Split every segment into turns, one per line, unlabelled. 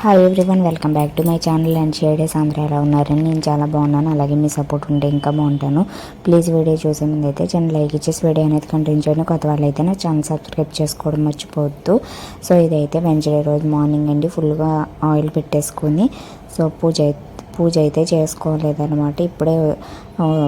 Hi everyone welcome back to my channel and షేడేస్ Andhra ఎలా ఉన్నారని నేను చాలా బాగున్నాను. అలాగే మీ సపోర్ట్ ఉంటే ఇంకా బాగుంటాను. ప్లీజ్ వీడియో చూసే ముందు అయితే చిన్న లైక్ ఇచ్చేసి వీడియో అనేది కంటిన్యూ చేయండి. కొత్త వాళ్ళు అయితే నా ఛానల్ సబ్స్క్రైబ్ చేసుకోవడం మర్చిపోవద్దు. సో ఇదైతే వెంచడే రోజు మార్నింగ్ అండి. ఫుల్గా ఆయిల్ పెట్టేసుకొని సో పూజ పూజ అయితే చేసుకోలేదనమాట ఇప్పుడే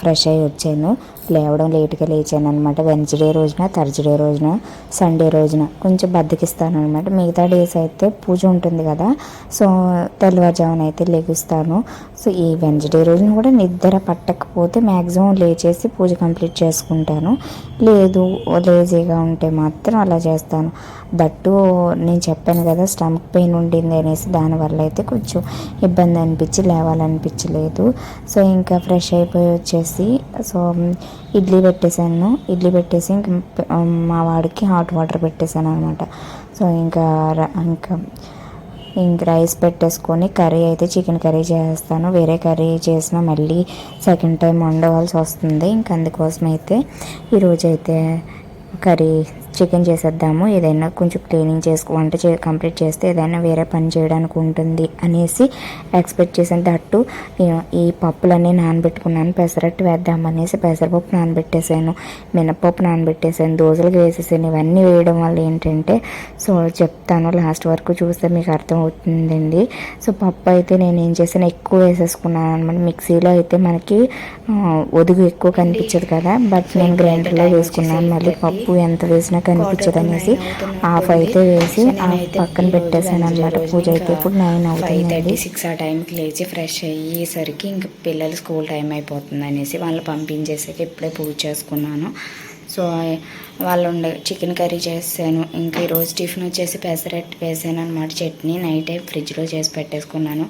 ఫ్రెష్ అయ్యి వచ్చాను. లేవడం లేట్గా లేచాను అనమాట వెన్స్డే రోజున థర్స్డే రోజున సండే రోజున కొంచెం బద్దకిస్తాను అనమాట మిగతా డేస్ అయితే పూజ ఉంటుంది కదా సో తెల్లవారుజామున అయితే లెగుస్తాను. సో ఈ వెన్స్డే రోజున కూడా నిద్ర పట్టకపోతే మ్యాక్సిమం లేచేసి పూజ కంప్లీట్ చేసుకుంటాను. లేదు లేజీగా ఉంటే మాత్రం అలా చేస్తాను. దట్టు నేను చెప్పాను కదా స్టమక్ పెయిన్ ఉండింది అనేసి దానివల్ల అయితే కొంచెం ఇబ్బంది అనిపించి లేవాలనిపించలేదు సో ఇంకా ఫ్రెష్ అయిపోయి వచ్చేసి సో ఇడ్లీ పెట్టేశాను. ఇడ్లీ పెట్టేసి ఇంకా మా వాడికి హాట్ వాటర్ పెట్టేశాను అనమాట సో ఇంకా ఇంకా ఇంక రైస్ పెట్టేసుకొని కర్రీ అయితే చికెన్ కర్రీ చేస్తాను. వేరే కర్రీ చేసినా మళ్ళీ సెకండ్ టైం వండవలసి వస్తుంది. ఇంక అందుకోసం అయితే ఈరోజైతే కర్రీ చికెన్ చేసేద్దాము ఏదైనా కొంచెం క్లీనింగ్ చేసుకు వంట చే కంప్లీట్ చేస్తే ఏదైనా వేరే పని చేయడానికి ఉంటుంది అనేసి ఎక్స్పెక్ట్ చేసాను దట్టు ఈ- పప్పులన్నీ నానబెట్టుకున్నాను పెసరట్టు వేద్దామనేసి పెసరపప్పు నానబెట్టేసాను మినపప్పు నానబెట్టేసాను దోశలకు వేసేసాను ఇవన్నీ వేయడం వల్ల ఏంటంటే సో చెప్తాను లాస్ట్ వరకు చూస్తే మీకు అర్థం అవుతుందండి సో పప్పు అయితే నేను ఏం చేసాను ఎక్కువ వేసేసుకున్నాను అనమాట. మిక్సీలో అయితే మనకి ఒదుగు ఎక్కువ కనిపించదు కదా బట్ నేను గ్రైండర్లో వేసుకున్నాను మళ్ళీ పప్పు ఎంత వేసినా కనిపించదు అనేసి హాఫ్ అయితే వేసి పక్కన పెట్టేసాను అనమాట పూజ అయితే ఇప్పుడు నైన్
ఫైవ్
అవుతుందండి
థర్టీ సిక్స్ ఆ టైంకి లేచి ఫ్రెష్ అయ్యేసరికి ఇంక పిల్లలు స్కూల్ టైం అయిపోతుంది అనేసి వాళ్ళు పంపించేసాక ఇప్పుడే పూజ చేసుకున్నాను. సో వాళ్ళు ఉండే చికెన్ కర్రీ చేసాను ఇంకా ఈరోజు టిఫిన్ వచ్చేసి పెసరట్టు వేసాను అనమాట చట్నీ నైటే ఫ్రిడ్జ్లో చేసి పెట్టేసుకున్నాను.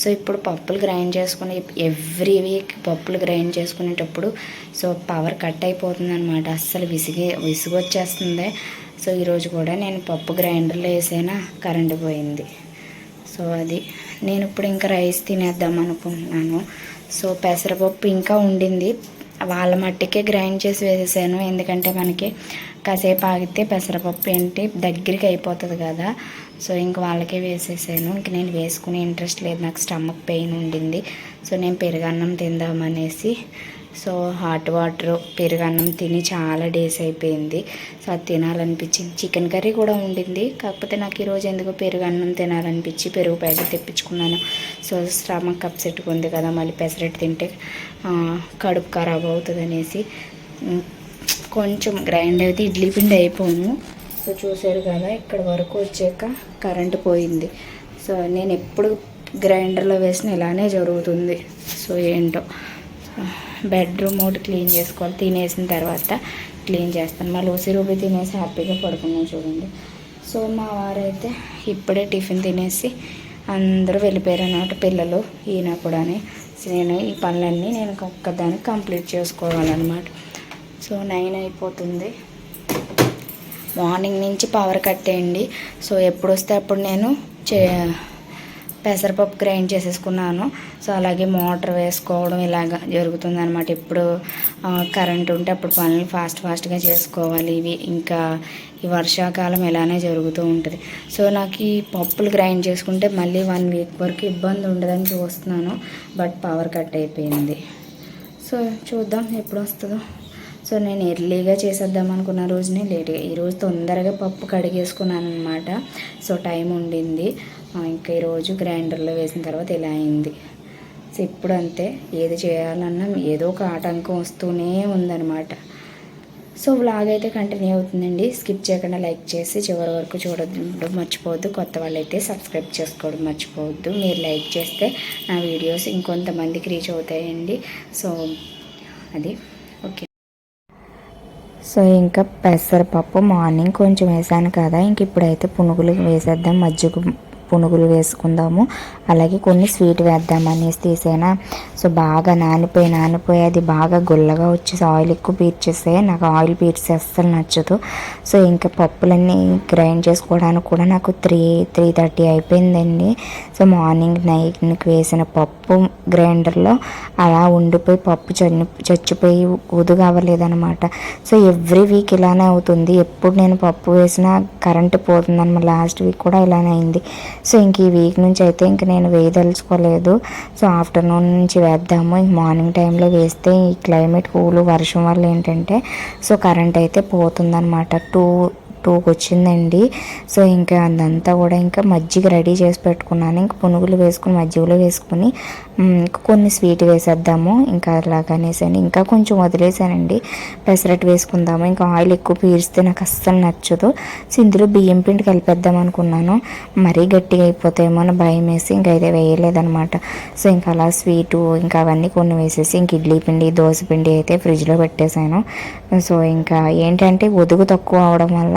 సో ఇప్పుడు పప్పులు గ్రైండ్ చేసుకుని ఎవ్రీ వీక్ పప్పులు గ్రైండ్ చేసుకునేటప్పుడు సో పవర్ కట్ అయిపోతుంది అనమాట అస్సలు విసిగి విసుగు వచ్చేస్తుంది సో ఈరోజు కూడా నేను పప్పు గ్రైండర్లో వేసైనా కరెంటు పోయింది. సో అది. నేను ఇప్పుడు ఇంకా రైస్ తినేద్దాం అనుకుంటున్నాను. సో పెసరపప్పు ఇంకా ఉండింది. వాళ్ళ మట్టికే గ్రైండ్ చేసి వేసేసాను. ఎందుకంటే మనకి కాసేపు ఆగితే పెసరపప్పు ఏంటి దగ్గరికి అయిపోతుంది కదా. సో ఇంక వాళ్ళకే వేసేసాను. ఇంక నేను వేసుకునే ఇంట్రెస్ట్ లేదు. నాకు స్టమక్ పెయిన్ ఉండింది. సో నేను పెరుగన్నం తిందామనేసి సో హాట్ వాటర్ పెరుగన్నం తిని చాలా డేస్ అయిపోయింది. సో అది తినాలనిపించింది. చికెన్ కర్రీ కూడా ఉండింది. కాకపోతే నాకు ఈరోజు ఎందుకో పెరుగన్నం తినాలనిపించి పెరుగు ప్యాకెట్ తెప్పించుకున్నాను. సో స్టమక్ అప్సెట్ ఉంది కదా మళ్ళీ పెసరట్టు తింటే కడుపు ఖరాబ్ అవుతుంది అనేసి కొంచెం గ్రైండ్ అయితే ఇడ్లీ పిండి అయిపోను. సో చూసారు కదా ఇక్కడ వరకు వచ్చాక కరెంటు పోయింది. సో నేను ఎప్పుడు గ్రైండర్లో వేసిన ఇలానే జరుగుతుంది. సో ఏంటో. బెడ్రూమ్ ఒకటి క్లీన్ చేసుకోవాలి తినేసిన తర్వాత క్లీన్ చేస్తాను. మళ్ళీ ఉసిరూపి తినేసి హ్యాపీగా పడుకున్నాను చూడండి. సో మా వారైతే ఇప్పుడే టిఫిన్ తినేసి అందరూ వెళ్ళిపోయారు అన్నమాట పిల్లలు ఈయన కూడా నేను ఈ పనులన్నీ నేను ఒక్కదాన్ని కంప్లీట్ చేసుకోవాలన్నమాట. సో నైన్ అయిపోతుంది. మార్నింగ్ నుంచి పవర్ కట్టేయండి. సో ఎప్పుడు వస్తే అప్పుడు నేను చే పెసరపప్పు గ్రైండ్ చేసేసుకున్నాను. సో అలాగే మోటార్ వేసుకోవడం ఇలాగ జరుగుతుంది అనమాట ఇప్పుడు కరెంట్ ఉంటే అప్పుడు పనులు ఫాస్ట్ ఫాస్ట్గా చేసుకోవాలి. ఇవి ఇంకా ఈ వర్షాకాలం ఇలానే జరుగుతూ ఉంటుంది. సో నాకు ఈ పప్పులు గ్రైండ్ చేసుకుంటే మళ్ళీ వన్ వీక్ వరకు ఇబ్బంది ఉండదని చూస్తున్నాను. బట్ పవర్ కట్ అయిపోయింది. సో చూద్దాం ఎప్పుడు వస్తుందో. సో నేను ఎర్లీగా చేసేద్దాం అనుకున్న రోజునే లేట్ ఈరోజు తొందరగా పప్పు కడిగేసుకున్నాను అనమాట సో టైం ఉండింది. ఇంకా ఈరోజు గ్రైండర్లో వేసిన తర్వాత ఇలా అయింది. సో ఇప్పుడు అంతే. ఏది చేయాలన్నా ఏదో ఒక ఆటంకం వస్తూనే ఉందన్నమాట. సో వ్లాగ్ అయితే కంటిన్యూ అవుతుందండి. స్కిప్ చేయకుండా లైక్ చేసి చివరి వరకు చూడడం మర్చిపోవద్దు. కొత్త వాళ్ళైతే సబ్స్క్రైబ్ చేసుకోవడం మర్చిపోవద్దు. మీరు లైక్ చేస్తే నా వీడియోస్ ఇంకొంతమందికి రీచ్ అవుతాయండి. సో అది.
సో ఇంకా పెసరపప్పు మార్నింగ్ కొంచెం వేసాను కదా ఇంక ఇప్పుడైతే పునుగులు వేసేద్దాం మజ్జిగ పునుగులు వేసుకుందాము. అలాగే కొన్ని స్వీట్ వేద్దాం అనేసి తీసేనా. సో బాగా నానిపోయి నానిపోయి అది బాగా గుల్లగా వచ్చేసి ఆయిల్ ఎక్కువ పీర్చేస్తే నాకు ఆయిల్ పీర్చేస్తే అస్సలు నచ్చదు. సో ఇంకా పప్పులన్నీ గ్రైండ్ చేసుకోవడానికి కూడా నాకు త్రీ త్రీ థర్టీ అయిపోయిందండి. సో మార్నింగ్ నైట్కి వేసిన పప్పు గ్రైండర్లో అలా ఉండిపోయి పప్పు చని చచ్చిపోయి ఉదుగు అవ్వలేదన్నమాట. సో ఎవ్రీ వీక్ ఇలానే అవుతుంది. ఎప్పుడు నేను పప్పు వేసినా కరెంటు పోతుందన్నమాట. లాస్ట్ వీక్ కూడా ఇలానే అయింది. సో ఇంక ఈ వీక్ నుంచి అయితే ఇంక నేను వేయదలుచుకోలేదు. సో ఆఫ్టర్నూన్ నుంచి వేద్దాము. ఇంక మార్నింగ్ టైంలో వేస్తే ఈ క్లైమేట్ కూల్ వర్షం వల్ల ఏంటంటే సో కరెంట్ అయితే పోతుందన్నమాట. టూ టూకి వచ్చిందండి సో ఇంకా అదంతా కూడా ఇంకా మజ్జిగ రెడీ చేసి పెట్టుకున్నాను. ఇంకా పునుగులు వేసుకుని మజ్జిగలో వేసుకుని ఇంకా కొన్ని స్వీట్ వేసేద్దాము. ఇంకా అలాగనేసాను ఇంకా కొంచెం వదిలేసానండి. పెసరట్టు వేసుకుందాము. ఇంకా ఆయిల్ ఎక్కువ పీరిస్తే నాకు అస్సలు నచ్చదు. సో ఇందులో బియ్యం పిండి కలిపేద్దాం అనుకున్నాను. మరీ గట్టిగా అయిపోతాయేమో అని భయం వేసి ఇంకా అయితే వేయలేదనమాట. సో ఇంకా అలా స్వీటు ఇంకా అవన్నీ కొన్ని వేసేసి ఇంక ఇడ్లీ పిండి దోశ పిండి అయితే ఫ్రిడ్జ్లో పెట్టేశాను. సో ఇంకా ఏంటంటే ఒదుగు తక్కువ అవడం వల్ల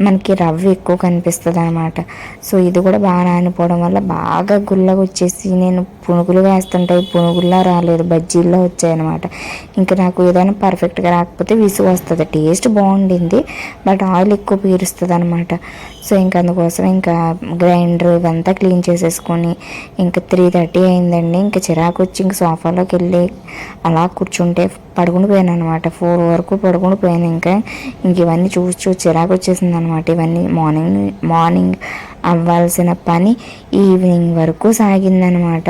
మనకి రవ్వ ఎక్కువ కనిపిస్తుంది అనమాట సో ఇది కూడా బాగా నానిపోవడం వల్ల బాగా గుల్లగా వచ్చేసి నేను పునుగులు వేస్తుంటే. పునుగుల్లా రాలేదు. బజ్జీల్లో వచ్చాయన్నమాట. ఇంకా నాకు ఏదైనా పర్ఫెక్ట్గా రాకపోతే విసుగు వస్తుంది. టేస్ట్ బాగుండింది బట్ ఆయిల్ ఎక్కువ పీరుస్తుంది అనమాట సో ఇంకా అందుకోసం ఇంకా గ్రైండర్ ఇవంతా క్లీన్ చేసేసుకొని ఇంకా త్రీ థర్టీ అయిందండి. ఇంకా చిరాకు వచ్చి ఇంక సోఫాలోకి వెళ్ళి అలా కూర్చుంటే పడుకుని పోయాను అనమాట ఫోర్ వరకు పడుకుని పోయాను ఇంకా. ఇంక ఇవన్నీ చూసి చూసి చిరాకు వచ్చేసింది అనమాట ఇవన్నీ మార్నింగ్ మార్నింగ్ అవ్వాల్సిన పని ఈవినింగ్ వరకు సాగిందనమాట.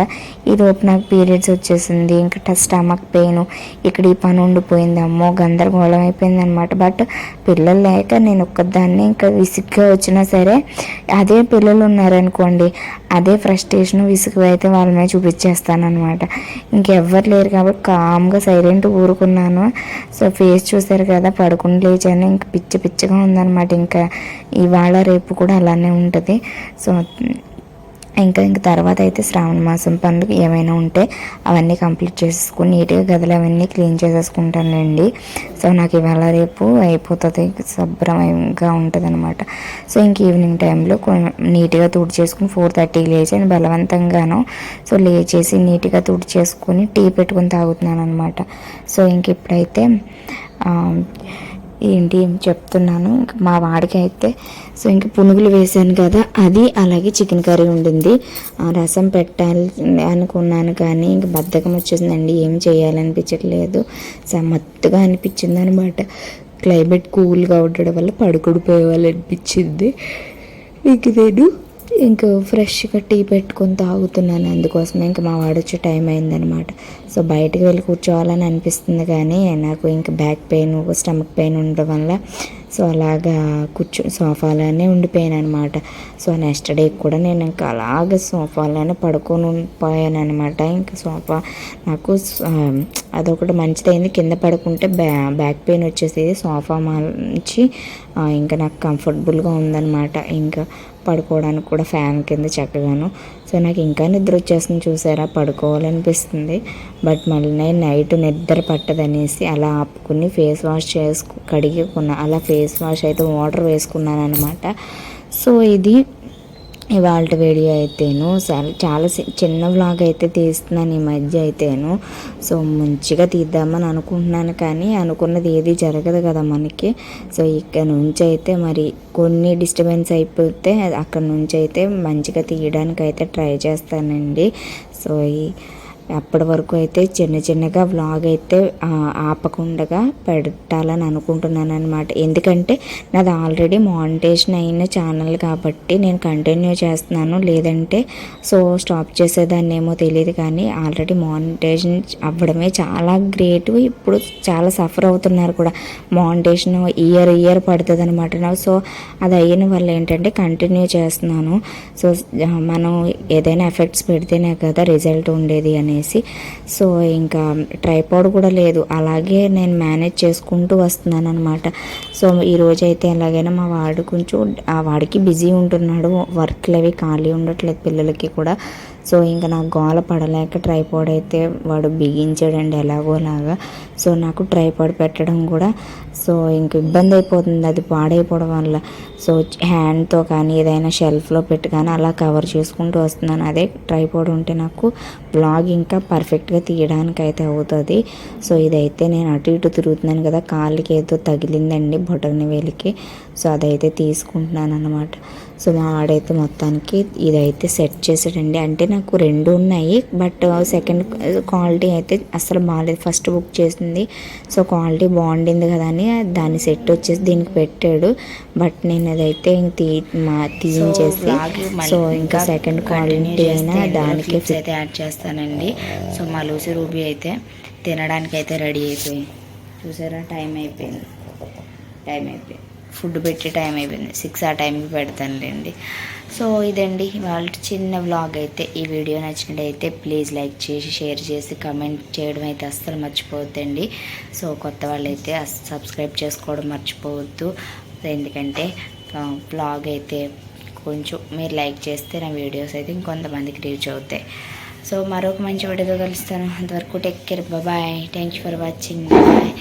ఈరోజు నాకు పీరియడ్స్ వచ్చేసింది ఇంకా స్టమక్ పెయిన్ ఇక్కడ ఈ పని ఉండిపోయింది. అమ్మో గందరగోళం అయిపోయింది అనమాట బట్ పిల్లలు లేక నేను ఒక్కదాన్ని ఇంకా విసుగ్గా వచ్చినా సరే అదే పిల్లలు ఉన్నారనుకోండి అదే ఫ్రస్ట్రేషన్ విసుగు అయితే వాళ్ళ మీద చూపించేస్తాను అనమాట ఇంకెవ్వరు లేరు కాబట్టి కామ్గా సైలెంట్ ఊరుకున్నాను. సో ఫేస్ చూశారు కదా పడుకుని లేచాను. ఇంకా పిచ్చి పిచ్చిగా ఉందన్నమాట ఇంకా ఇవాళ రేపు కూడా అలానే ఉంటుంది. సో ఇంకా ఇంక తర్వాత అయితే శ్రావణ మాసం పనులు ఏమైనా ఉంటే అవన్నీ కంప్లీట్ చేసేసుకుని నీట్గా గదులు అవన్నీ క్లీన్ చేసేసుకుంటానండి సో నాకు ఇవాళ రేపు అయిపోతుంది శుభ్రంగా ఉంటుంది అనమాట సో ఇంక ఈవినింగ్ టైంలో నీట్గా తుడిచేసుకుని ఫోర్ థర్టీకి లేచాను బలవంతంగాను సో లేచేసి నీట్గా తుడిచేసుకుని టీ పెట్టుకుని తాగుతున్నాను అనమాట సో ఇంక ఇప్పుడైతే ఏంటి ఏం చెప్తున్నాను? ఇంక మా వాడికి అయితే సో ఇంక పునుగులు వేసాను కదా అది అలాగే చికెన్ కర్రీ ఉండింది. ఆ రసం పెట్టాలి అనుకున్నాను కానీ ఇంక బద్ధకం వచ్చేసిందండి ఏం చేయాలనిపించట్లేదు. సమత్తుగా అనిపించింది అనమాట క్లైమేట్ కూల్గా ఉండడం వల్ల పడుకుడిపోయేవాళ్ళు అనిపించింది. ఇంక నేను ఇంకా ఫ్రెష్గా టీ పెట్టుకొని తాగుతున్నాను అందుకోసమే ఇంకా మా వాడు వచ్చే టైం అయిందనమాట సో బయటకు వెళ్ళి కూర్చోవాలని అనిపిస్తుంది కానీ నాకు ఇంకా బ్యాక్ పెయిన్ స్టమక్ పెయిన్ ఉండడం వల్ల సో అలాగా కూర్చో సోఫాలోనే ఉండిపోయాను అనమాట సో నెక్స్ట్ డే కూడా నేను ఇంకా అలాగ సోఫాలోనే పడుకొని పోయాను అనమాట ఇంకా సోఫా నాకు అదొకటి మంచిదైంది కింద పడుకుంటే బ్యా బ్యాక్ పెయిన్ వచ్చేసేది. సోఫా నుంచి ఇంకా నాకు కంఫర్టబుల్గా ఉందన్నమాట. ఇంకా పడుకోవడానికి కూడా ఫ్యాన్ కింద చక్కగాను. సో నాకు ఇంకా నిద్ర వచ్చేస్తుంది చూసారా? పడుకోవాలనిపిస్తుంది. బట్ మళ్ళీ నైట్ నిద్ర పట్టదనేసి అలా ఆపుకుని ఫేస్ వాష్ చేసుకు కడిగికున్నా. అలా ఫేస్ వాష్ అయితే వాటర్ వేసుకున్నాను అనమాట సో ఇది ఇవాళ వీడియో అయితేను చాలా చాలా చిన్న వ్లాగ్ అయితే తీస్తున్నాను ఈ మధ్య అయితేను. సో మంచిగా తీద్దామని అనుకుంటున్నాను కానీ అనుకున్నది ఏది జరగదు కదా మనకి. సో ఇక్కడ నుంచి అయితే మరి కొన్ని డిస్టర్బెన్స్ అయిపోతే అక్కడ నుంచి అయితే మంచిగా తీయడానికి అయితే ట్రై చేస్తానండి. సో ఈ అప్పటి వరకు అయితే చిన్న చిన్నగా వ్లాగ్ అయితే ఆపకుండా పెట్టాలని అనుకుంటున్నాను అనమాట ఎందుకంటే నాది ఆల్రెడీ మానిటేషన్ అయిన ఛానల్ కాబట్టి నేను కంటిన్యూ చేస్తున్నాను. లేదంటే సో స్టాప్ చేసేదాన్ని ఏమో తెలియదు కానీ ఆల్రెడీ మానిటేషన్ అవ్వడమే చాలా గ్రేట్ ఇప్పుడు చాలా సఫర్ అవుతున్నారు కూడా. మానిటేషన్ ఇయర్ ఇయర్ పడుతుంది అనమాట నాకు సో అది అయిన వల్ల ఏంటంటే కంటిన్యూ చేస్తున్నాను. సో మనం ఏదైనా ఎఫెక్ట్స్ పెడితేనే కదా రిజల్ట్ ఉండేది అనేసి. సో ఇంకా ట్రైపాడ్ కూడా లేదు. అలాగే నేను మేనేజ్ చేసుకుంటూ వస్తున్నాను అనమాట సో ఈ అయితే ఎలాగైనా మా వాడు కొంచెం ఆ వాడికి బిజీ ఉంటున్నాడు. వర్క్లు అవి ఖాళీ ఉండట్లేదు పిల్లలకి కూడా. సో ఇంకా నాకు గోల పడలేక ట్రైపాడ్ అయితే వాడు బిగించాడండి ఎలాగోలాగా. సో నాకు ట్రైపాడ్ పెట్టడం కూడా సో ఇంక ఇబ్బంది అయిపోతుంది అది పాడైపోవడం వల్ల. సో హ్యాండ్తో కానీ ఏదైనా షెల్ఫ్లో పెట్టి కానీ అలా కవర్ చేసుకుంటూ వస్తున్నాను. అదే ట్రైపాడ్ ఉంటే నాకు బ్లాగ్ ఇంకా పర్ఫెక్ట్గా తీయడానికి అయితే అవుతుంది. సో ఇదైతే నేను అటు ఇటు తిరుగుతున్నాను కదా కాళ్ళకి ఏదో తగిలిందండి బొటని వేలికి సో అదైతే తీసుకుంటున్నాను అనమాట సో మా వాడైతే మొత్తానికి ఇదైతే సెట్ చేసాడండి అంటే నాకు రెండు ఉన్నాయి బట్ సెకండ్ క్వాలిటీ అయితే అసలు బాగాలేదు ఫస్ట్ బుక్ చేసింది. సో క్వాలిటీ బాగుండింది కదా అని దాని సెట్ వచ్చేసి దీనికి పెట్టాడు. బట్ నేను అదైతే ఇంక తీ మా తీయించేసి సో ఇంకా సెకండ్ క్వాలిటీ అయినా దానికి
క్లిప్స్ అయితే యాడ్ చేస్తానండి. సో మా లూసి రూబీ అయితే తినడానికి అయితే రెడీ అయిపోయింది. చూసారా? టైం అయిపోయింది. టైం అయిపోయింది. ఫుడ్ పెట్టే టైం అయిపోయింది. సిక్స్ ఆ టైంకి పెడతానులేండి. సో ఇదండి వాళ్ళ చిన్న వ్లాగ్ అయితే. ఈ వీడియో నచ్చినట్టయితే ప్లీజ్ లైక్ చేసి షేర్ చేసి కమెంట్ చేయడం అయితే అస్సలు మర్చిపోవద్దండి. సో కొత్త వాళ్ళైతే సబ్స్క్రైబ్ చేసుకోవడం మర్చిపోవద్దు. ఎందుకంటే వ్లాగ్ అయితే కొంచెం మీరు లైక్ చేస్తే నా వీడియోస్ అయితే ఇంకొంతమందికి రీచ్ అవుతాయి. సో మరొక మంచి వీడియోతో కలుస్తాను. అంతవరకు take care. Bye thank you for watching bye